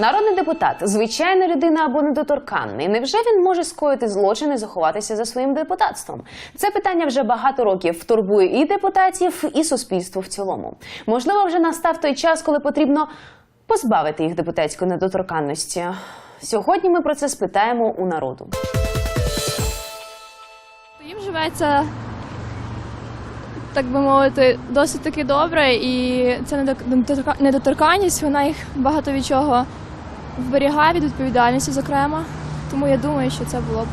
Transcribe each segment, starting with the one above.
Народний депутат, звичайна людина або недоторканний. Невже він може скоїти злочин і заховатися за своїм депутатством? Це питання вже багато років турбує і депутатів, і суспільство в цілому. Можливо, вже настав той час, коли потрібно позбавити їх депутатської недоторканності. Сьогодні ми про це спитаємо у народу. Їм живеться, так би мовити, досить таки добре, і ця недо- недоторка- недоторканність, вона їх багато від чого вберігає від відповідальності, зокрема. Тому я думаю, що це було б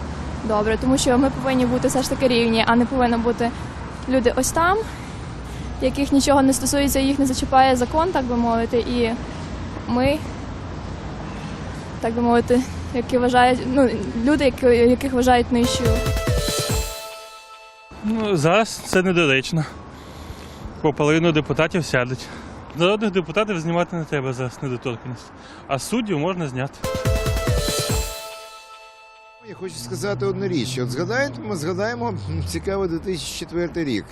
добре, тому що ми повинні бути все ж таки рівні, а не повинні бути люди ось там, яких нічого не стосується, їх не зачіпає закон, так би мовити, і ми, так би мовити, які вважають, ну, люди, яких вважають нижчою. Ну, зараз це недоречно. Бо половину депутатів сядуть. Народних депутатів знімати не треба зараз недоторканність. А суддів можна зняти. Я хочу сказати одну річ. От згадаєте, ми згадаємо цікавий 2004 рік.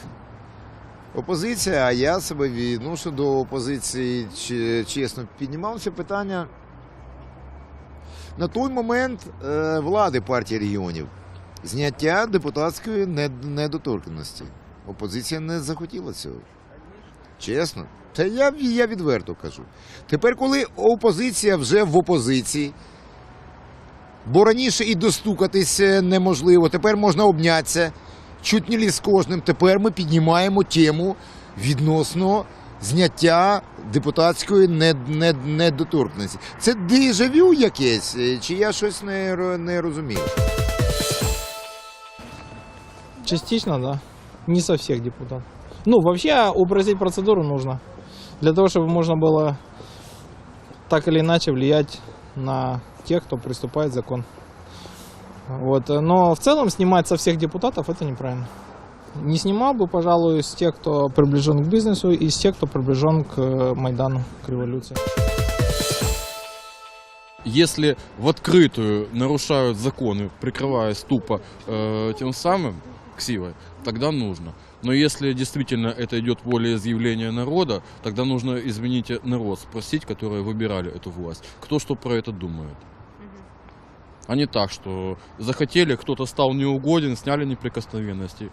Опозиція, а я себе відношу до опозиції чесно, піднімав це питання на той момент е, влади партії регіонів. Зняття депутатської нед- недоторканності. Опозиція не захотіла цього. Чесно. Це я, я відверто кажу. Тепер, коли опозиція вже в опозиції, Бо раніше і достукатись неможливо, тепер можна обнятися. Чуть не ліз з кожним. Тепер ми піднімаємо тему відносно зняття депутатської нед- нед- Це дежавю якесь, е, чи я щось не, не розумію? Частично, да. Не со всех депутатов. Ну, вообще упростить процедуру нужно. Для того, чтобы можно было так или иначе влиять на тех, кто приступает закон. Вот. Но в целом снимать со всех депутатов это неправильно. Не снимал бы, пожалуй, с тех, кто приближен к бизнесу, и с тех, кто приближен к э, Майдану, к революции. Если в открытую нарушают законы, прикрываясь тупо э, тем самым ксивой, тогда нужно. Но если действительно это идет волеизъявление народа, тогда нужно, извините, народ спросить, которые выбирали эту власть, кто что про это думает. А не так, что захотели, кто-то стал неугоден, сняли неприкосновенности.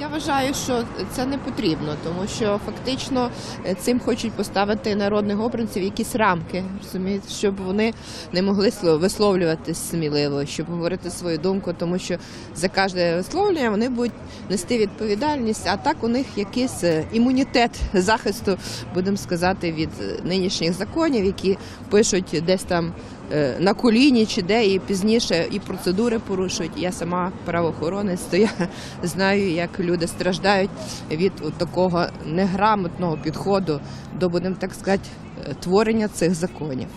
Я вважаю, що це не потрібно, тому що фактично е, цим хочуть поставити народних обранців якісь рамки, розумієте, щоб вони не могли сло- висловлюватись сміливо, щоб говорити свою думку, тому що за кожне висловлення вони будуть нести відповідальність, а так у них якийсь е, імунітет захисту, будемо сказати, від е, нинішніх законів, які пишуть десь там на коліні чи де, і пізніше і процедури порушують. Я сама правоохоронець, то я знаю, як люди страждають від такого неграмотного підходу до, будемо так сказати, е, творення цих законів.